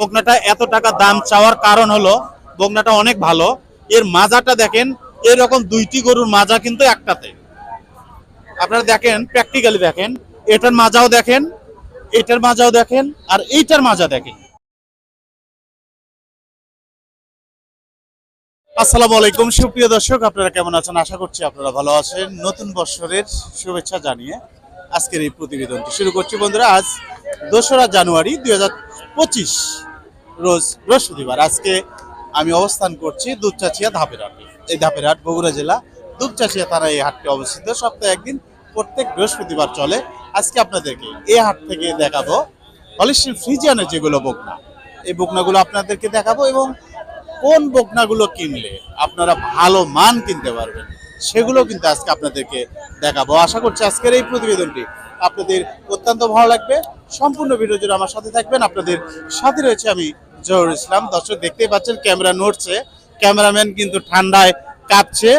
বকনাটা এত টাকা দাম চাওয়ার কারণ হলো বকনাটা অনেক ভালো। এর মাজাটা দেখেন, এরকম দুইটি গরুর মাজা কিন্তু একটাতে। আপনারা দেখেন প্র্যাকটিক্যালি দেখেন, এটার মাজাও দেখেন, এটার মাজাও দেখেন, আর এইটার মাজা দেখেন। আসসালামু আলাইকুম, সুপ্রিয় দর্শক, আপনারা কেমন আছেন? আশা করছি আপনারা ভালো আছেন। নতুন বছরের শুভেচ্ছা জানিয়ে আজকের এই প্রতিবেদনটি শুরু করছি। বন্ধুরা, আজ দোসরা জানুয়ারি দুই হাজার পঁচিশ। রোজ বৃহস্পতিবার। আজকে আমি অবস্থান করছি দুপচাচিয়া ধাপের হাটে। এই ধাপের হাট বগুড়া জেলা। দুপচাচিয়া তারা এই হাটটি অবস্থিত। সপ্তাহে একদিন প্রত্যেক বৃহস্পতিবার চলে। আজকে আপনাদেরকে এই হাট থেকে দেখাবো হলিস্টিন ফ্রিজিয়ানের যেগুলো বকনা। এই বকনাগুলো আপনাদেরকে দেখাবো এবং কোন বকনাগুলো কিনলে আপনারা ভালো মান কিনতে পারবেন, সেগুলো কিন্তু আজকে আপনাদেরকে দেখাবো। আশা করছি আজকের এই প্রতিবেদনটি আপনাদের অত্যন্ত ভালো লাগবে। সম্পূর্ণ ভিডিও জুড়ে আমার সাথে থাকবেন। আপনাদের সাথে রয়েছে আমি জহুর ইসলাম। দর্শক দেখতেই পাচ্ছেন ক্যামেরা নড়ছে। ক্যামেরাম্যান কিন্তু ঠান্ডায় কাঁপছে।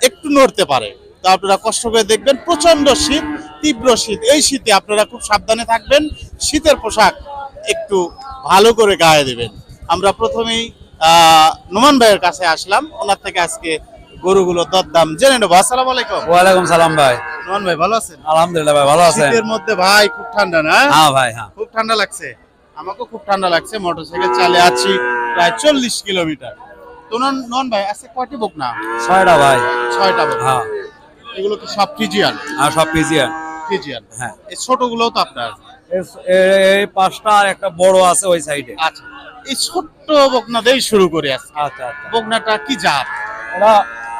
একটু নড়তে পারে। তো আপনারা কষ্ট করে দেখবেন প্রচণ্ড শীত তীব্র শীত। এই শীতে আপনারা খুব সাবধানে থাকবেন। শীতের পোশাক একটু ভালো করে গায়ে দেবেন। আমরা প্রথমেই আহ, নোমান ভাইয়ের কাছে আসলাম। ওনার থেকে আজকে গরুগুলো দরদাম জেনে নেব। আসসালামু আলাইকুম। ওয়ালাইকুম সালাম ভাই। নোমান ভাই ভালো আছেন? আলহামদুলিল্লাহ ভাই ভালো আছেন? শীতের মধ্যে ভাই খুব ঠান্ডা না? হ্যাঁ ভাই হ্যাঁ। খুব ঠান্ডা লাগছে? আমাকেও খুব ঠান্ডা লাগছে মোটরসাইকেল চালিয়ে আছি প্রায় চল্লিশ কিলোমিটার। তো নন নন ভাই আজকে কয়টি বুক না? ছয়টা ভাই। ছয়টা বুক হ্যাঁ। এগুলো কি সব ফিজিয়ান আর সব পিজিয়ান ফিজিয়ান হ্যাঁ। এই ছোটগুলো তো আপনার? এই পাঁচটা আর একটা বড় আছে ওই সাইডে আচ্ছা এই ছোট্ট বকনা দিয়েই শুরু করি আজকে। আচ্ছা আচ্ছা। বকনাটা কি জাত? এটা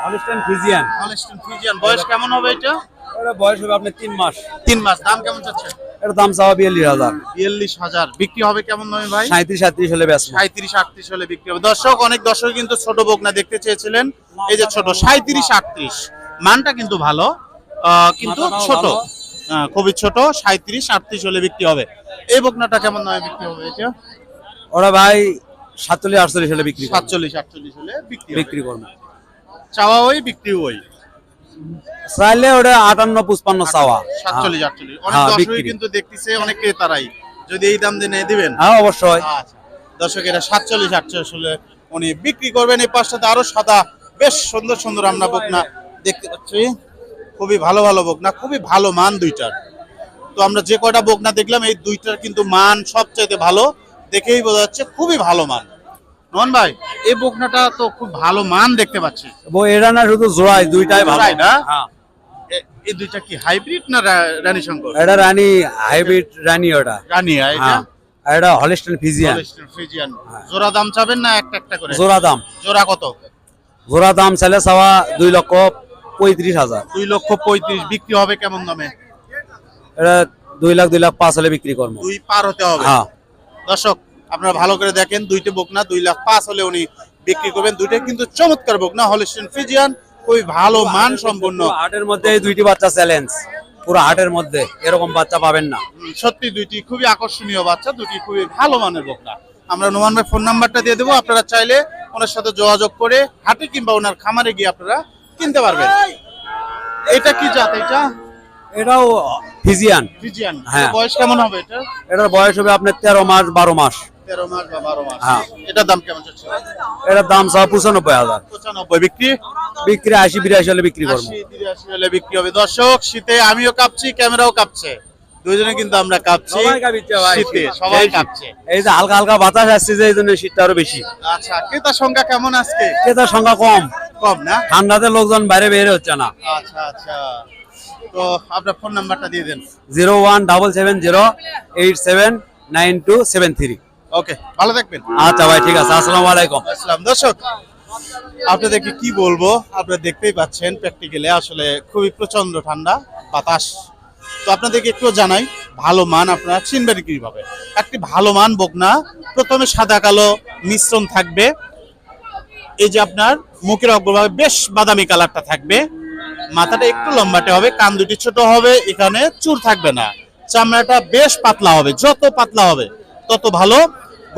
হলিস্টাইন ফিজিয়ান হলস্টিন ফিজিয়ান বয়স কেমন হবে এটা? এটা বয়স হবে আপনার তিন মাস। তিন মাস। দাম কেমন চাচ্ছে এর দাম চাওয়া বিয়াল্লিশ হাজার। বিয়াল্লিশ হাজার। বিক্রি হবে কেমন দামে ভাই? সাঁত্রিশ সাঁত্রিশ হলে ব্যস্ত সাঁত্রিশ আটত্রিশ হলে বিক্রি হবে। দর্শক অনেক দর্শক কিন্তু ছোট বকনা দেখতে চেয়েছিলেন। এই যে ছোট সাঁত্রিশ আটত্রিশ। মানটা কিন্তু ভালো কিন্তু ছোট। হ্যাঁ, খুবই ছোট সাঁত্রিশ আটত্রিশ হলে বিক্রি হবে। এই বকনাটা কেমন দামে বিক্রি হবে এটা? ওরা ভাই সাতচল্লিশ আটচল্লিশ হলে বিক্রি সাতচল্লিশ আটচল্লিশ হলে বিক্রি বিক্রি করবে। চাওয়া ওই বিক্রি ওই। চাইলে ওটা আটান্ন পুষ্পান্ন চাওয়া। সাতচল্লিশ আটচল্লিশ। অনেক হ্যাঁ, দর্শকই কিন্তু দেখতেছে অনেক ক্রেতারাই। যদি এই দাম দিয়ে দিবেন? হ্যাঁ অবশ্যই। আচ্ছা। দর্শক এটা সাতচল্লিশ আটচল্লিশ হলে উনি বিক্রি করবেন। এই পাশটাতে আরও সাদা বেশ সুন্দর সুন্দর আমরা বকনা দেখতে পাচ্ছি। খুবই ভালো ভালো বকনা খুবই ভালো মান দুইটার। তো আমরা যে কয়টা বকনা দেখলাম এই দুইটার কিন্তু মান সবচাইতে ভালো। দেখেই বোঝা যাচ্ছে খুবই ভালো মান। নন ভাই এই বকনাটা তো খুব ভালো মান দেখতে পাচ্ছি। এটা না শুধু জোড়াই দুইটাই ভালো। না? হ্যাঁ। এই দুইটা কি হাইব্রিড না রানী শঙ্কর? এটা রানী হাইব্রিড রানী ওটা। রানী এটা? হ্যাঁ। এটা হলিস্টাইন ফিজিয়ান। হলস্টিন জোড়া দাম চাবেন না একটা একটা করে? জোড়া দাম। জোড়া কত? জোড়া দাম চাইলে চাওয়া দুই লক্ষ পঁয়ত্রিশ হাজার। দুই লক্ষ পঁয়ত্রিশ বিক্রি হবে কেমন দামে? এটা দুই লাখ দুই লাখ পাঁচ হলে বিক্রি করব। দুই পার হতে হবে। হ্যাঁ। দর্শক আপনারা ভালো করে দেখেন দুইটা বকনা দুই লাখ পাঁচ হলে উনি বিক্রি করবেন। দুইটা কিন্তু চমৎকার বকনা হলিস্টিন ফিজিয়ান খুবই ভালো মান সম্পন্ন। হাটের মধ্যে এই দুইটি বাচ্চা চ্যালেঞ্জ। পুরো হাটের মধ্যে এরকম বাচ্চা পাবেন না। সত্যি দুইটি খুবই আকর্ষণীয় বাচ্চা দুটি খুবই ভালো মানের বকনা। আমরা নোমান ভাই ফোন নাম্বারটা দিয়ে দেবো আপনারা চাইলে ওনার সাথে যোগাযোগ করে হাটে কিংবা ওনার খামারে গিয়ে আপনারা কিনতে পারবেন। এটা কি জাত এটা? এটাও ফিজিয়ান ফিজিয়ান হ্যাঁ। বয়স কেমন হবে এটা? এটার বয়স হবে আপনার তেরো মাস বারো মাস। তেরো মাস বা বারো মাস। হ্যাঁ। এটার দাম কেমন চলছে এটার দাম চাওয়া পঁচানব্বই হাজার। পঁচানব্বই বিক্রি? বিক্রি আশি বিরাশি হলে বিক্রি করব। আশি হলে বিক্রি হবে। দর্শক শীতে আমিও কাঁপছি ক্যামেরাও কাঁপছে। দুজনে কিন্তু আমরা কাঁপছি সবাই কাঁপিচ্ছে ভাই। শীতে সবাই কাঁপছে। এই যে হালকা হালকা বাতাস আসছে যে এই জন্য শীতটা আরও বেশি। আচ্ছা ক্রেতার সংখ্যা কেমন আজকে? ক্রেতার সংখ্যা কম। কম না? ঠান্ডাতে লোকজন বাইরে বের হচ্ছে না। আচ্ছা আচ্ছা। তো আপনার ফোন নাম্বারটা দিয়ে দেন। Zero one double seven zero eight seven nine two seven three. Okay ভালো থাকবেন। আচ্ছা ভাই ঠিক আছে আসসালামু আলাইকুম। আসসালাম। দর্শক আপনাদেরকে কি বলব? আপনারা দেখতেই পাচ্ছেন প্র্যাকটিক্যালি আসলে খুবই প্রচণ্ড ঠান্ডা বাতাস। তো আপনাদেরকে একটু জানাই ভালো মান আপনারা চিনবেন কীভাবে? একটি ভালো মান বকনা প্রথমে সাদা কালো মিশ্রণ থাকবে। এই যে আপনার মুখের অগ্রভাগে বেশ বাদামি কালারটা থাকবে। মাথাটা একটু লম্বাটে হবে কান দুটি ছোট হবে এখানে চুর থাকবে না। চামড়াটা বেশ পাতলা হবে যত পাতলা হবে তত ভালো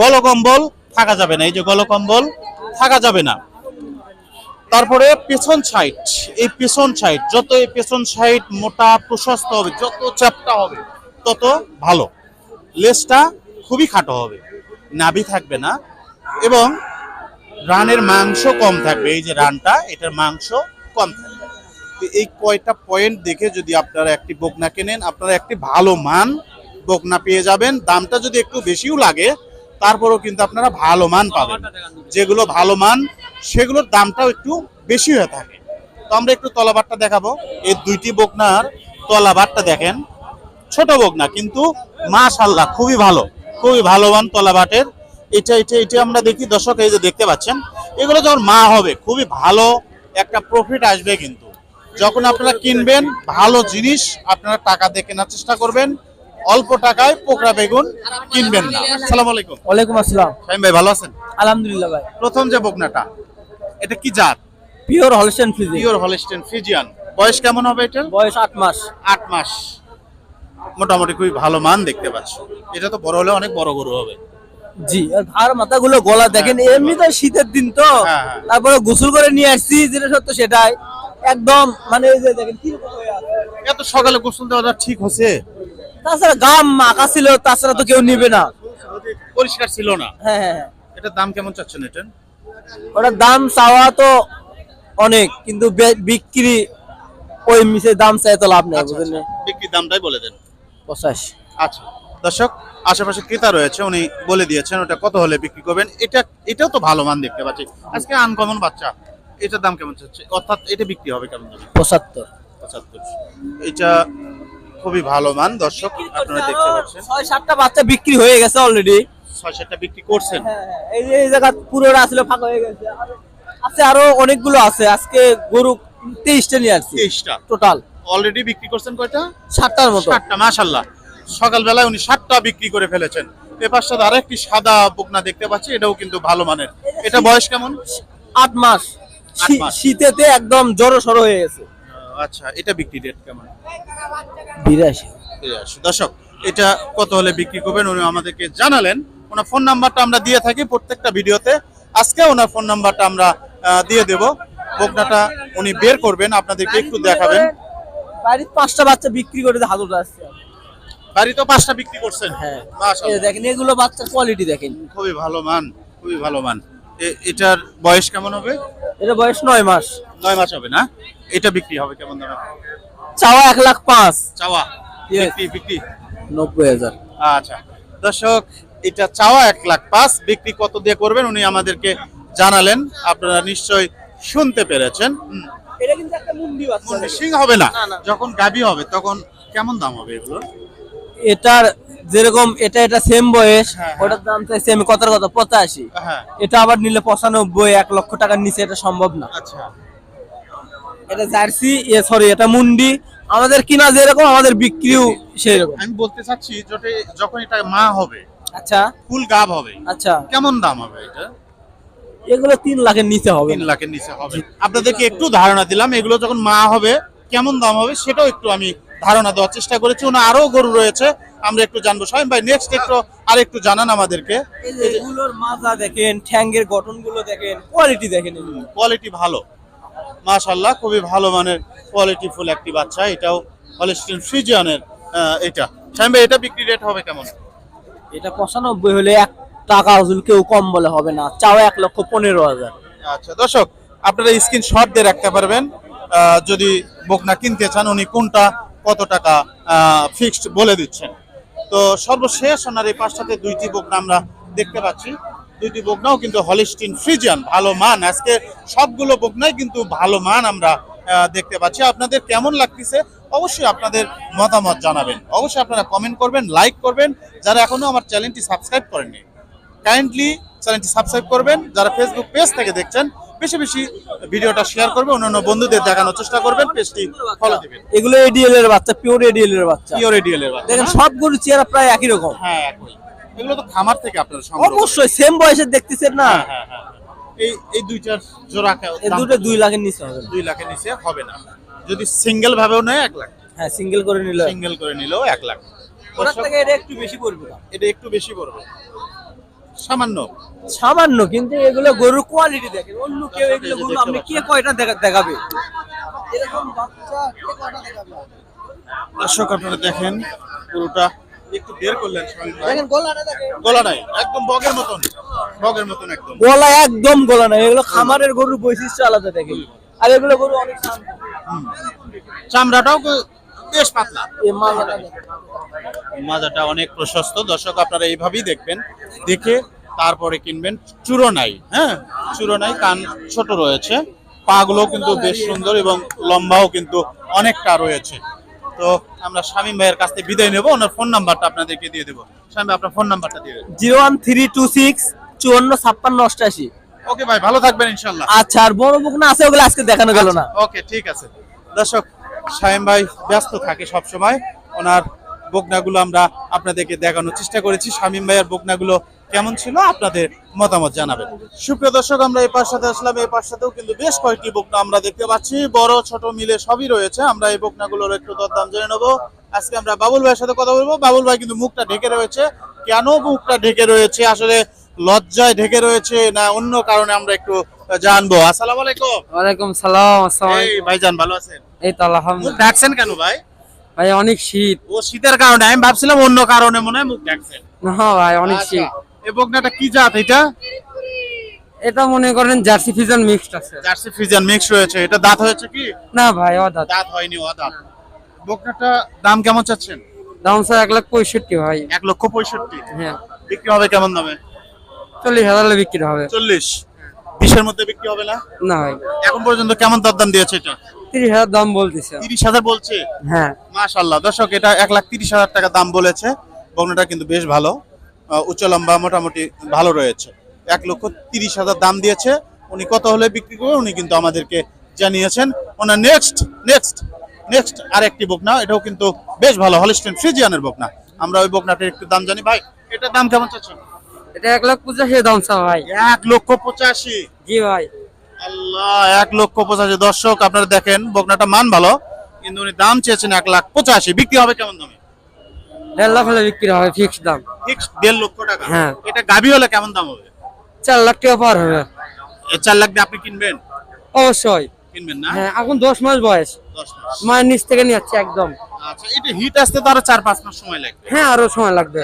গলকম্বল থাকা যাবে না। এই যে গলকম্বল থাকা যাবে না। তারপরে পেছন সাইড এই পেছন সাইড যত এই পেছন সাইড মোটা, প্রশস্ত হবে, যত চ্যাপটা হবে, তত ভালো। লেজটা খুবই খাটো হবে, নাভি থাকবে না এবং রানের মাংস কম থাকবে। এই যে রানটা, এটার মাংস কম থাকবে। তো এই কয়টা পয়েন্ট দেখে যদি আপনারা একটি বকনা কেনেন, আপনারা একটি ভালো মান বকনা পেয়ে যাবেন। দামটা যদি একটু বেশিও লাগে, তারপরেও কিন্তু আপনারা ভালো মান পাবেন। যেগুলো ভালো মান, সেগুলোর দামটাও একটু বেশি হয়ে থাকে। তো আমরা একটু তলাবারটা দেখাবো। এই দুইটি বকনার তলাবারটা দেখেন। ছোট বকনা, কিন্তু মাশাল্লাহ খুবই ভালো খুবই ভালো মান তলাবাটের। এটা এটা এটা আমরা দেখি। দর্শক, এই যে দেখতে পাচ্ছেন, এগুলো যখন মা হবে, খুবই ভালো একটা প্রফিট আসবে কিন্তু। যখন আপনারা কিনবেন, ভালো জিনিস আপনারা টাকা দিয়ে কেনার চেষ্টা করবেন। অল্প টাকায় পোকরা বেগুন কিনবেন না। সালাম আলাইকুম। ওয়ালাইকুম আসসালাম। শাহিম ভাই ভালো আছেন? আলহামদুলিল্লাহ ভাই। প্রথম যে বকনাটা এটা কি জাত? Pure Holstein Friesian pure Holstein Friesian বয়স কেমন হবে এটার? বয়স আট মাস। আট মাস। মোটামুটি খুবই ভালো মান দেখতে পাচ্ছি। এটা তো বড় হলে অনেক বড় গরু হবে। জি আর মাথাগুলো গলা দেখেন এমনি তো শীতের দিন তো। হ্যাঁ, হ্যাঁ। তারপরে গোসল করে নিয়ে আসছি যেটা সত্য সেটাই। একদম মানে এই যে দেখেন হয়ে আছে। এত সকালে গোসল দেওয়াটা ঠিক হচ্ছে? তাছাড়া গাম মাখা ছিল তাছাড়া তো কেউ নিবে না। পরিষ্কার ছিল না। হ্যাঁ হ্যাঁ হ্যাঁ। এটার দাম কেমন চাচ্ছেন এটা? ওটার দাম চাওয়া তো অনেক কিন্তু বিক্রি ওই মিশে দাম চাই তো লাভ নেই আচ্ছা, বুঝলেন? আচ্ছা। বিক্রির দামটাই বলে দেন। পঁচাশি। আচ্ছা। দর্শক আশেপাশে ক্রেতা রয়েছে উনি বলে দিয়েছেন ওটা কত হলে বিক্রি করবেন? এটা এটাও তো ভালো মান দেখতে পাচ্ছি। আজকে আনকমন বাচ্চা এটার দাম কেমন চাচ্ছে? অর্থাৎ এটা বিক্রি হবে কেমন পঁচাত্তর। পঁচাত্তর। এটা খুবই ভালো মান দর্শক আপনারা দেখতে পাচ্ছেন। ছয় সাতটা বাচ্চা বিক্রি হয়ে গেছে অলরেডি ছয় সাতটা বিক্রি করছেন। হ্যাঁ, এই যে এই জায়গা পুরোটা আসলে ফাঁকা হয়ে গেছে। আছে আরও অনেকগুলো আছে। আজকে গরু তেইশটা নিয়ে আসছি। তেইশটা। টোটাল অলরেডি বিক্রি করছেন কয়টা? সাতটার মতো। সাতটা মাশাল্লাহ সকালবেলায় উনি সাতটা বিক্রি করে ফেলেছেন। এ পাশটা আরও একটি সাদা বকনা দেখতে পাচ্ছি এটাও কিন্তু ভালো মানের। এটা বয়স কেমন? আট মাস। আট মাস। শীতেতে একদম জড়ো সড়ো হয়ে গেছে। আচ্ছা এটা বিক্রি রেট কেমন? বিরাশি। বিরাশি। দর্শক এটা কত হলে বিক্রি করবেন? উনি আমাদেরকে জানালেন। ওনার ফোন নাম্বারটা আমরা দিয়ে থাকি প্রত্যেকটা ভিডিওতে। আজকে ওনার ফোন নাম্বারটা আমরা দিয়ে দেব। বকনাটা উনি বের করবেন আপনাদেরকে একটু দেখাবেন। বাড়ির পাঁচটা বাচ্চা বিক্রি করে হাতুটা আসছে। বাড়ি তো পাঁচটা বিক্রি করছেন? হ্যাঁ। দেখেন এগুলো বাচ্চার কোয়ালিটি দেখেন। খুবই ভালো মান খুবই ভালো মান। এটার বয়স কেমন হবে? এটা বয়স নয় মাস। নয় মাস হবে না? এটা বিক্রি হবে কেমন দামে? চাওয়া এক লাখ পাঁচ। চাওয়া. বিক্রি বিক্রি? নব্বই হাজার। আচ্ছা। দর্শক এটা চাওয়া এক লাখ পাঁচ বিক্রি কত দিয়ে করবেন উনি আমাদেরকে জানালেন। আপনারা নিশ্চয়ই শুনতে পেরেছেন। এটা কিন্তু একটা মুন্ডি বাচ্চা মনে সিং হবে না। যখন গাবি হবে তখন কেমন দাম হবে এগুলো? এটার যেরকম এটা এটা সেম বয়স হ্যাঁ, হ্যাঁ। ওটার দাম চাইছে আমি কত কত পঁচাশি। হ্যাঁ। এটা আবার নিলে পঁচানব্বই এক লক্ষ টাকার নিচে এটা সম্ভব না। আচ্ছা। এটা জার্সি এ সরি এটা মুন্ডি। আমাদের কিনা যেরকম আমাদের বিক্রিও সেরকম আমি বলতে চাচ্ছি যখন এটা মা হবে আচ্ছা। ফুল গাব হবে আচ্ছা। কেমন দাম হবে এটা? এগুলো তিন লাখের নিচে হবে। তিন লাখের নিচে হবে। আপনাদেরকে একটু ধারণা দিলাম এগুলো যখন মা হবে কেমন দাম হবে সেটাও একটু আমি ধারণা দেওয়ার চেষ্টা করেছি। ওনা আরও গরু রয়েছে আমরা একটু জানব। সাহেব ভাই নেক্সট একটু আর একটু জানান আমাদেরকে। এগুলোর মাজা দেখেন ঠ্যাঙ্গের গঠনগুলো দেখেন কোয়ালিটি দেখেন কোয়ালিটি ভালো। মাশাল্লাহ খুবই ভালো মানের কোয়ালিটি ফুল একটি বাচ্চা। এটাও হলিস্টিন ফ্রিজিয়ানের এটা। সাহেব এটা বিক্রি রেট হবে কেমন? এটা পঁচানব্বই হলে এক টাকা কেউ কম বলে হবে না। চাও এক লক্ষ পনেরো হাজার। আচ্ছা দর্শক আপনারা স্ক্রিন শট দিয়ে রাখতে পারবেন। যদি বকনা কিনতে চান উনি কোনটা কত টাকা ফিক্সড বলে দিচ্ছেন। তো সর্বশেষ ওনার এই পাঁচটাতে দুইটি বকনা আমরা দেখতে পাচ্ছি। দুইটি বকনাও কিন্তু হলিস্টিন ফ্রিজিয়ান ভালো মান। আজকে সবগুলো বকনাই কিন্তু ভালো মান আমরা দেখতে পাচ্ছি। আপনাদের কেমন লাগতেছে? অবশ্যই আপনাদের মতামত জানাবেন। অবশ্যই আপনারা কমেন্ট করবেন লাইক করবেন। যারা এখনও আমার চ্যানেলটি সাবস্ক্রাইব করেননি কাইন্ডলি চ্যানেলটি সাবস্ক্রাইব করবেন। যারা ফেসবুক পেজ থেকে দেখছেন বেশি বেশি ভিডিওটা শেয়ার করবেন অন্যান্য বন্ধুদের দেখানোর চেষ্টা করবেন পেজটি ফলো দিবেন। এগুলো এডিএল এর বাচ্চা পিওর এডিএল এর বাচ্চা। পিওর এডিএল এর বাচ্চা। দেখেন সবগুলো চেহারা প্রায় একই রকম। হ্যাঁ একই। এগুলো তো খামার থেকে আপনারা সংগ্রহ অবশ্যই সেম বয়সের দেখতেছেন না? হ্যাঁ হ্যাঁ হ্যাঁ এই এই দুইটার জোড়া এই দুটো দুই লাখের নিচে হবে। দুই লাখের নিচে হবে না। যদি সিঙ্গেল ভাবেও নেয় এক লাখ। হ্যাঁ সিঙ্গেল করে নিলে সিঙ্গেল করে নিলেও এক লাখ। থেকে এটা একটু বেশি পড়বে না। এটা একটু বেশি পড়বে। সামান্য। সামান্য কিন্তু এগুলো গরুর কোয়ালিটি দেখেন। অন্য কেউ এগুলো গরু আপনি কে। কয়টা দেখাবে? এরকম বাচ্চা কে কয়টা দেখাবে? দর্শক আপনারা দেখেন পুরোটা একটু বের করলেন দেখেন গলাটা দেখেন। গলা নাই একদম বগের মতন। বগের মতন একদম। গলা একদম গলা নাই এগুলো খামারের গরুর বৈশিষ্ট্য আলাদা দেখেন। আর এগুলো গরু অনেক চামড়াটাও বেশ পাতলা। মাজাটা অনেক প্রশস্ত। দর্শক আপনারা এইভাবেই দেখবেন দেখে তারপরে কিনবেন। চূড়ো নাই হ্যাঁ? চূড়ো নাই কান ছোট রয়েছে। পাগুলো কিন্তু বেশ সুন্দর এবং লম্বাও কিন্তু অনেকটা রয়েছে। তো আমরা শামীম ভাইয়ের কাছ থেকে বিদায় নেব। ওনার ফোন নাম্বারটা আপনাদেরকে দিয়ে দেবো। শামীম আপনার ফোন নাম্বারটা দিয়ে zero one three two six চুয়ান্ন ছাপ্পান্ন অষ্টাশি। ওকে ভাই ভালো থাকবেন ইনশাল্লাহ। আচ্ছা আর বড় বুক না আছে ওগুলো আজকে দেখানো গেল না। ওকে ঠিক আছে। দর্শক শামীম ভাই ব্যস্ত থাকে সব সময় ওনার বকনাগুলো আমরা আপনাদেরকে দেখানোর চেষ্টা করেছি। শামীম ভাইয়ের বকনাগুলো কেমন ছিল আপনাদের মতামত জানাবেন। সুপ্রিয় দর্শক আমরা এই পাশ সাথে আসলাম। এই পাশ সাথেও কিন্তু বেশ কয়েকটি বকনা আমরা দেখতে পাচ্ছি। বড় ছোট মিলে সবই রয়েছে। আমরা এই বকনাগুলোর একটু দরদাম জেনে নেব। আজকে আমরা বাবুল ভাইয়ের সাথে কথা বলব। বাবুল ভাই কিন্তু মুখটা ঢেকে রয়েছে। কেন মুখটা ঢেকে রয়েছে? আসলে লজ্জায় ঢেকে রয়েছে না অন্য কারণে আমরা একটু জানব। আসসালামু আলাইকুম। ওয়ালাইকুম সালাম আসসালাম এই ভাইজান ভালো আছেন? এই তো মুখ আলহামদুলিল্লাহ ডাকছেন কেন ভাই? ভাই অনেক শীত। ও শীতের কারণে আমি ভাবছিলাম অন্য কারণে মনে হয় মুখ ডাকছেন না ভাই অনেক শীত। আচ্ছা, এই বকনাটা কি জাত এটা? এটা মনে করেন জার্সি ফিজন মিক্সড আছে। জার্সি ফ্রিজিয়ান মিক্স রয়েছে। এটা দাঁত হয়েছে কি? না ভাই অদাত। দাঁত হয়নি ও দাঁত বকনাটা দাম কেমন চাচ্ছেন? দাম স্যার এক লাখ পঁয়ষট্টি ভাই। এক লক্ষ পঁয়ষট্টি। হ্যাঁ। বিক্রি হবে কেমন দামে? চল্লিশ হাজার বিক্রি হবে। চল্লিশ। বিশের মধ্যে বিক্রি হবে না? না ভাই। এখন পর্যন্ত কেমন দরদাম দিয়েছে এটা? তিরিশ হাজার দাম বলতেছে। তিরিশ হাজার বলছে? হ্যাঁ। মাশাল্লাহ দর্শক এটা এক লাখ তিরিশ হাজার টাকা দাম বলেছে। বগ্নটা কিন্তু বেশ ভালো। উচ্চ লম্বা মোটামুটি ভালো রয়েছে। এক লক্ষ তিরিশ হাজার দাম দিয়েছে। উনি কত হলে বিক্রি করবে উনি কিন্তু আমাদেরকে জানিয়েছেন। ওনার নেক্সট নেক্সট নেক্সট আর আরেকটি বকনা এটাও কিন্তু বেশ ভালো হলিস্টেন ফ্রিজিয়ানের বকনা। আমরা ওই বকনাটার একটু দাম জানি। ভাই এটার দাম কেমন চাচ্ছেন? এটা এক লাখ পঁচাশি দাম ভাই। এক লক্ষ পঁচাশি। জি ভাই। আল্লাহ এক লক্ষ পঁচাশি। দর্শক আপনারা দেখেন বকনাটা মান ভালো কিন্তু উনি দাম চেয়েছেন এক লাখ পঁচাশি। বিক্রি হবে কেমন দামে? দেড় হলে বিক্রি হবে ফিক্স দাম। ফিক্স দেড় লক্ষ টাকা? হ্যাঁ। এটা গাভি হলে কেমন দাম হবে? চার লাখ টাকা পার হবে। চার লাখ দিয়ে আপনি কিনবেন? অবশ্যই। কিনবেন না? হ্যাঁ এখন দশ মাস বয়স। মায়ের নিচ থেকে নিয়ে যাচ্ছে একদম। আচ্ছা এটা হিট আসতে তো আরও চার পাঁচ মাস সময় লাগবে। হ্যাঁ আরও সময় লাগবে।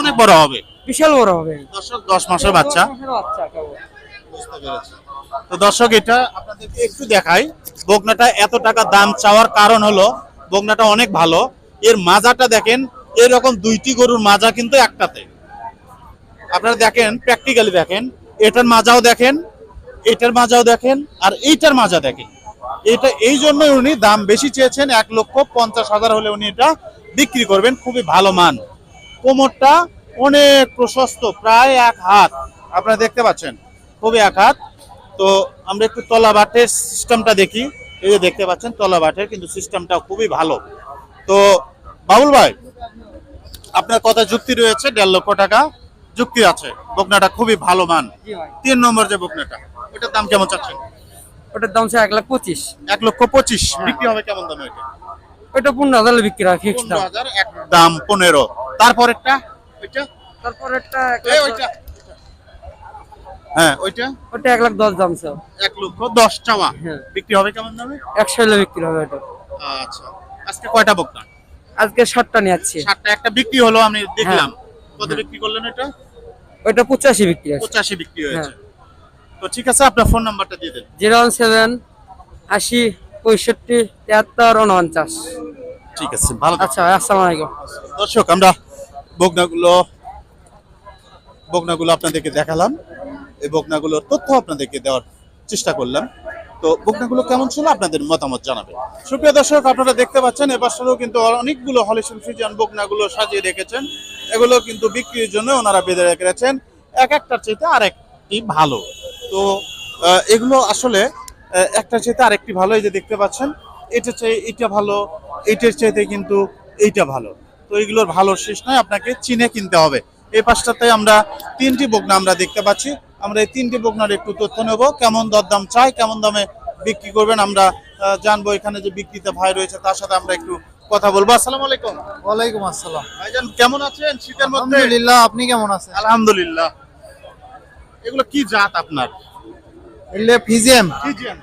অনেক বড় হবে। বিশাল বড় হবে। দর্শক দশ মাসের বাচ্চা। তো দর্শক এটা আপনাদেরকে একটু দেখাই। বকনাটা এত টাকা দাম চাওয়ার কারণ হলো বকনাটা অনেক ভালো। এর মাজাটা দেখেন এরকম দুইটি গরুর মাজা কিন্তু একটাতে। আপনারা দেখেন প্র্যাকটিক্যালি দেখেন, এটার মাজাও দেখেন, এটার মাজাও দেখেন, আর এইটার মাজা দেখেন। এটা এই জন্যই উনি দাম বেশি চেয়েছেন, এক লক্ষ পঞ্চাশ হাজার হলে উনি এটা বিক্রি করবেন, খুবই ভালো মান। কোমরটা অনেক প্রশস্ত, প্রায় এক হাত। আপনারা দেখতে পাচ্ছেন, খুবই এক হাত। তো আমরা একটু তলা বাটের সিস্টেমটা দেখি। এই যে দেখতে পাচ্ছেন, তলা বাটের কিন্তু সিস্টেমটা খুবই ভালো। তো বাবুল ভাই আপনার কথা যুক্তি রয়েছে দেড় লক্ষ টাকা যুক্তি আছে। বকনাটা খুবই ভালো মান। তিন নম্বর যে বকনাটা ওটার দাম কেমন চাচ্ছেন? ওটার দাম এক লাখ পঁচিশ। এক লক্ষ পঁচিশ। বিক্রি হবে কেমন দামে ওইটা ওটা পনেরো হাজার বিক্রি হয় ফিক্স দাম। এক দাম পনেরো। তারপরেরটা ওইটা? তারপর একটা ওইটা। হ্যাঁ ওইটা? ওটা এক লাখ দশ দাম স্যার এক লক্ষ দশ চাওয়া। হ্যাঁ। বিক্রি হবে কেমন দামে? একশো বিক্রি হবে ওটা। আচ্ছা। আজকে কয়টা বকনা? আজকে ষাটটা নিয়ে যাচ্ছি সাতটা একটা বিক্রি হলো আমি দেখলাম। কত বিক্রি করলেন এটা? ওইটা পঁচাশি বিক্রি আছে। পঁচাশি বিক্রি হয়েছে। তো ঠিক আছে আপনার ফোন নাম্বারটা দিয়ে দেন। জিরো ওয়ান সেভেন আশি পঁয়ষট্টি তিয়াত্তর উনপঞ্চাশ। ঠিক আছে ভালো আচ্ছা আসসালামু আলাইকুম। দর্শক আমরা বকনাগুলো বকনাগুলো আপনাদেরকে দেখালাম। এই বকনাগুলোর তথ্য আপনাদেরকে দেওয়ার চেষ্টা করলাম। তো বকনাগুলো কেমন ছিল আপনাদের মতামত জানাবেন সুপ্রিয় দর্শক, আপনারা দেখতে পাচ্ছেন এবার কিন্তু অনেকগুলো হলিসন ফ্রিজিয়ান বকনাগুলো সাজিয়ে রেখেছেন। এগুলো কিন্তু বিক্রির জন্য ওনারা বেঁধে রেখেছেন। এক একটার চাইতে আরেকটি ভালো। তো এগুলো আসলে একটার চাইতে আরেকটি ভালো, এই যে দেখতে পাচ্ছেন এটা চাই, এটা ভালো এইটার চাইতে কিন্তু এইটা ভালো। তো এগুলোর ভালো শেষ নয় আপনাকে চিনে কিনতে হবে। এই পাশটাতে আমরা তিনটি বকনা আমরা দেখতে পাচ্ছি। আমরা এই তিনটি বকনার একটু তথ্য নেব। কেমন দরদাম চাই কেমন দামে বিক্রি করবেন আমরা জানব এখানে যে বিক্রিতে ভাই রয়েছে তার সাথে আমরা একটু কথা বলব। আসসালামু আলাইকুম। ওয়ালাইকুম আসসালাম। ভাইজান কেমন আছেন? শীতের মধ্যে? আলহামদুলিল্লাহ আপনি কেমন আছেন? আলহামদুলিল্লাহ। এগুলো কি জাত আপনার? এলে ফিজিএম কি জাত।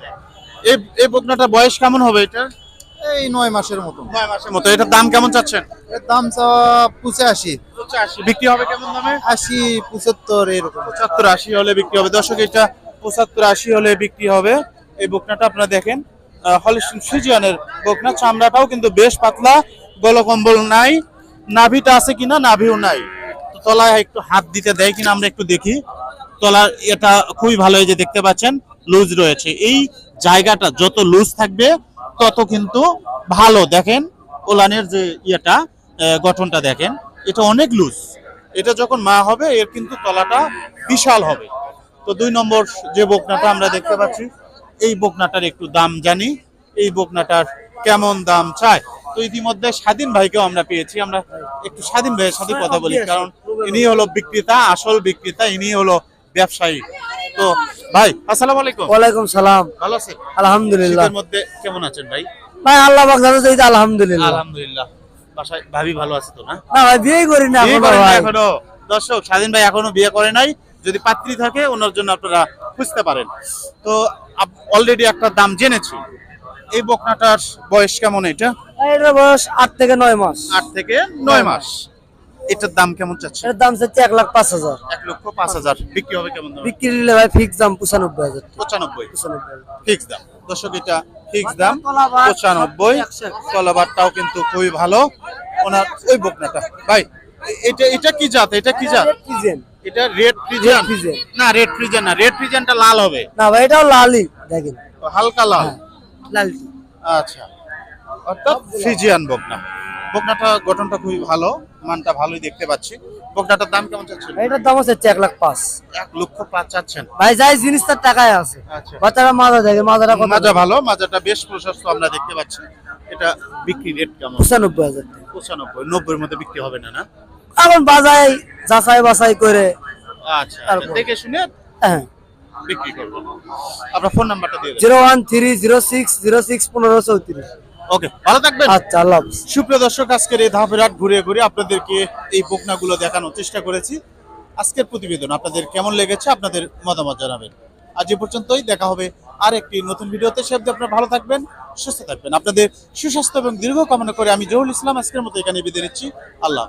এই এই বকনাটা বয়স কেমন হবে এটা এই নয় মাসের মতো। নয় মাসের মতো। এটার দাম কেমন চাচ্ছেন? এর দাম চাওয়া পঁচাশি। বিক্রি হবে কেমন দামে? আশি পঁচাত্তর এরকম। পঁচাত্তর আশি হলে বিক্রি হবে। দর্শক এটা পঁচাত্তর আশি হলে বিক্রি হবে। এই বকনাটা আপনারা দেখেন। হলিস্টিন ফ্রিজিয়ানের বকনা। চামড়াটাও কিন্তু বেশ পাতলা গলকম্বল নাই। নাভিটা আছে কিনা নাভিও নাই। তো তলায় একটু হাত দিতে দেয় কিনা আমরা একটু দেখি। তলার এটা খুবই ভালো যে দেখতে পাচ্ছেন লুজ রয়েছে। এই জায়গাটা যত লুজ থাকবে তত কিন্তু ভালো। দেখেন ওলানের যে ইয়েটা গঠনটা দেখেন। এটা অনেক লুজ এটা যখন মা হবে এর কিন্তু তলাটা বিশাল হবে। তো দুই নম্বর যে বকনাটা আমরা দেখতে পাচ্ছি এই বকনাটার একটু দাম জানি এই বকনাটার কেমন দাম চায় তো ইতিমধ্যে স্বাধীন ভাইকেও আমরা পেয়েছি আমরা একটু স্বাধীন ভাইয়ের সাথে কথা বলি কারণ ইনি হলো বিক্রেতা আসল বিক্রেতা ইনি হলো ব্যবসায়ী। তো ভাই আসসালামু আলাইকুম। ওয়ালাইকুম সালাম। ভালো আছেন? আলহামদুলিল্লাহ। মধ্যে কেমন আছেন ভাই? ভাই আল্লাহ পাক জানে আলহামদুলিল্লাহ। আলহামদুলিল্লাহ। বাসায় ভাবি ভালো আছে তো না? না ভাই বিয়ে করি না বিয়ে করেন না এখনও দর্শক স্বাধীন ভাই এখনও বিয়ে করে নাই। যদি পাত্রী থাকে ওনার জন্য আপনারা খুঁজতে পারেন। তো অলরেডি একটা দাম জেনেছি। এই বকনাটার বয়স কেমন এটা? এটার বয়স আট থেকে নয় মাস। আট থেকে নয় মাস। এটার দাম কেমন চাচ্ছে এটার দাম চাচ্ছে এক লাখ পাঁচ হাজার। এক লক্ষ পাঁচ হাজার। বিক্রি হবে কেমন দাম? বিক্রি নিলে ভাই ফিক্স দাম পঁচানব্বই হাজার পঁচানব্বই। পঁচানব্বই। ফিক্স দাম। দর্শক এটা ফিক্স দাম পঁচানব্বই। তলাবারটাও কিন্তু খুবই ভালো। ওনার ওই বকনাটা। ভাই এটা এটা কি জাত? এটা কি জাত? এটা রেড ফ্রিজিয়ান Red না রেড ফ্রিজিয়ান না। রেড ফ্রিজিয়ানটা লাল হবে। না ভাই এটাও লালই দেখেন। হালকা লাল। লালটি আচ্ছা। অর্থাৎ ফ্রিজিয়ান বকনা। বকনাটা গঠনটা খুবই ভালো মানটা ভালোই দেখতে পাচ্ছি। বকনাটার দাম কেমন চাচ্ছেন? এটার দাম হচ্ছে এক লাখ পাঁচ। এক লক্ষ পাঁচ চাচ্ছেন। ভাই যাই জিনিস তার টাকায় আছে। আচ্ছা। বাচ্চারা মাজা দেখে কত মাজা ভালো মাজাটা বেশ প্রশস্ত আমরা দেখতে পাচ্ছি। এটা বিক্রি রেট কেমন? পঁচানব্বই হাজার। পঁচানব্বই নব্বইয়ের মধ্যে বিক্রি হবে না না? এখন বাজাই যাচাই বাছাই করে আচ্ছা তারপর? দেখে শুনে হ্যাঁ। বিক্রি করব। আপনার ফোন নাম্বারটা দিয়ে দেন। Zero one three zero six zero six পনেরো চৌত্রিশ। ওকে ভালো থাকবেন। আচ্ছা আল্লাহ সুপ্রিয় দর্শক আজকের এই ধাপের হাট ঘুরে ঘুরে আপনাদেরকে এই বকনাগুলো দেখানোর চেষ্টা করেছি। আজকের প্রতিবেদন আপনাদের কেমন লেগেছে আপনাদের মতামত জানাবেন। আজ এ পর্যন্তই দেখা হবে আর একটি নতুন ভিডিওতে। সে আপনার ভালো থাকবেন সুস্থ থাকবেন। আপনাদের সুস্বাস্থ্য এবং দীর্ঘ কামনা করে আমি জহুল ইসলাম আজকের মতো এখানে বিদায় নিচ্ছি। আল্লাহ।